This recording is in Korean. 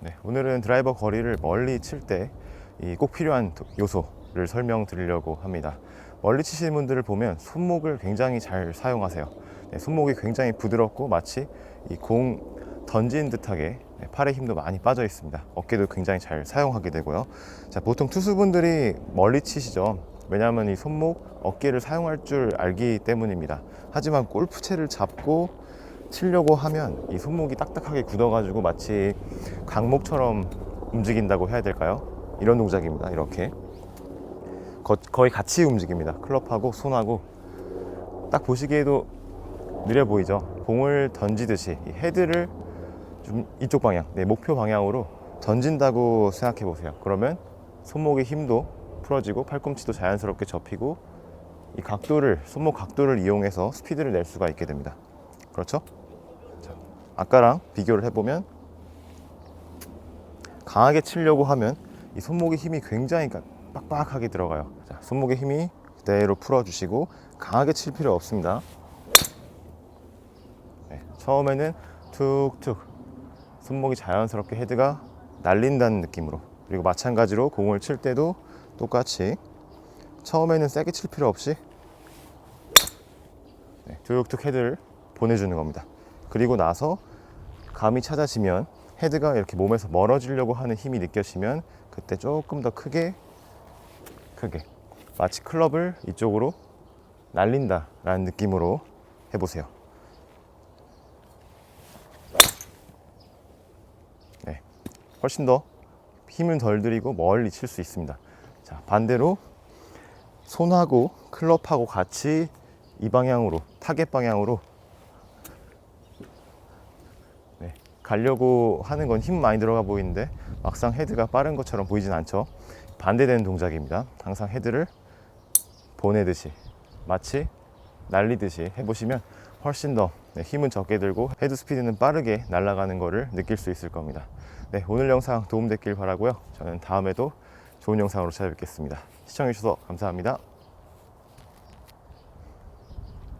네, 오늘은 드라이버 거리를 멀리 칠때이꼭 필요한 도- 요소를 설명드리려고 합니다. 멀리 치시는 분들을 보면 손목을 굉장히 잘 사용하세요. 네, 손목이 굉장히 부드럽고 마치 이공 던진 듯하게 네, 팔의 힘도 많이 빠져 있습니다. 어깨도 굉장히 잘 사용하게 되고요. 자, 보통 투수분들이 멀리 치시죠. 왜냐하면 이 손목, 어깨를 사용할 줄 알기 때문입니다. 하지만 골프채를 잡고 치려고 하면 이 손목이 딱딱하게 굳어가지고 마치 강목처럼 움직인다고 해야 될까요? 이런 동작입니다. 이렇게 거, 거의 같이 움직입니다. 클럽하고 손하고 딱 보시기에도 느려 보이죠? 공을 던지듯이 이 헤드를 좀 이쪽 방향, 네, 목표 방향으로 던진다고 생각해 보세요. 그러면 손목의 힘도 풀어지고 팔꿈치도 자연스럽게 접히고 이 각도를 손목 각도를 이용해서 스피드를 낼 수가 있게 됩니다. 그렇죠? 자, 아까랑 비교를 해보면 강하게 치려고 하면 이 손목의 힘이 굉장히 까- 빡빡하게 들어가요. 자, 손목의 힘이 그대로 풀어주시고 강하게 칠 필요 없습니다. 네, 처음에는 툭툭 손목이 자연스럽게 헤드가 날린다는 느낌으로 그리고 마찬가지로 공을 칠 때도 똑같이 처음에는 세게 칠 필요 없이 네, 툭툭 헤드를 보내주는 겁니다. 그리고 나서 감이 찾아지면 헤드가 이렇게 몸에서 멀어지려고 하는 힘이 느껴지면 그때 조금 더 크게 크게 마치 클럽을 이쪽으로 날린다 라는 느낌으로 해보세요. 네, 훨씬 더 힘을 덜 들이고 멀리 칠 수 있습니다. 자, 반대로 손하고 클럽하고 같이 이 방향으로 타겟 방향으로 네, 가려고 하는 건 힘 많이 들어가 보이는데 막상 헤드가 빠른 것처럼 보이진 않죠. 반대되는 동작입니다. 항상 헤드를 보내듯이 마치 날리듯이 해보시면 훨씬 더 네, 힘은 적게 들고 헤드 스피드는 빠르게 날아가는 것을 느낄 수 있을 겁니다. 네, 오늘 영상 도움됐길 바라고요. 저는 다음에도 좋은 영상으로 찾아뵙겠습니다. 시청해주셔서 감사합니다.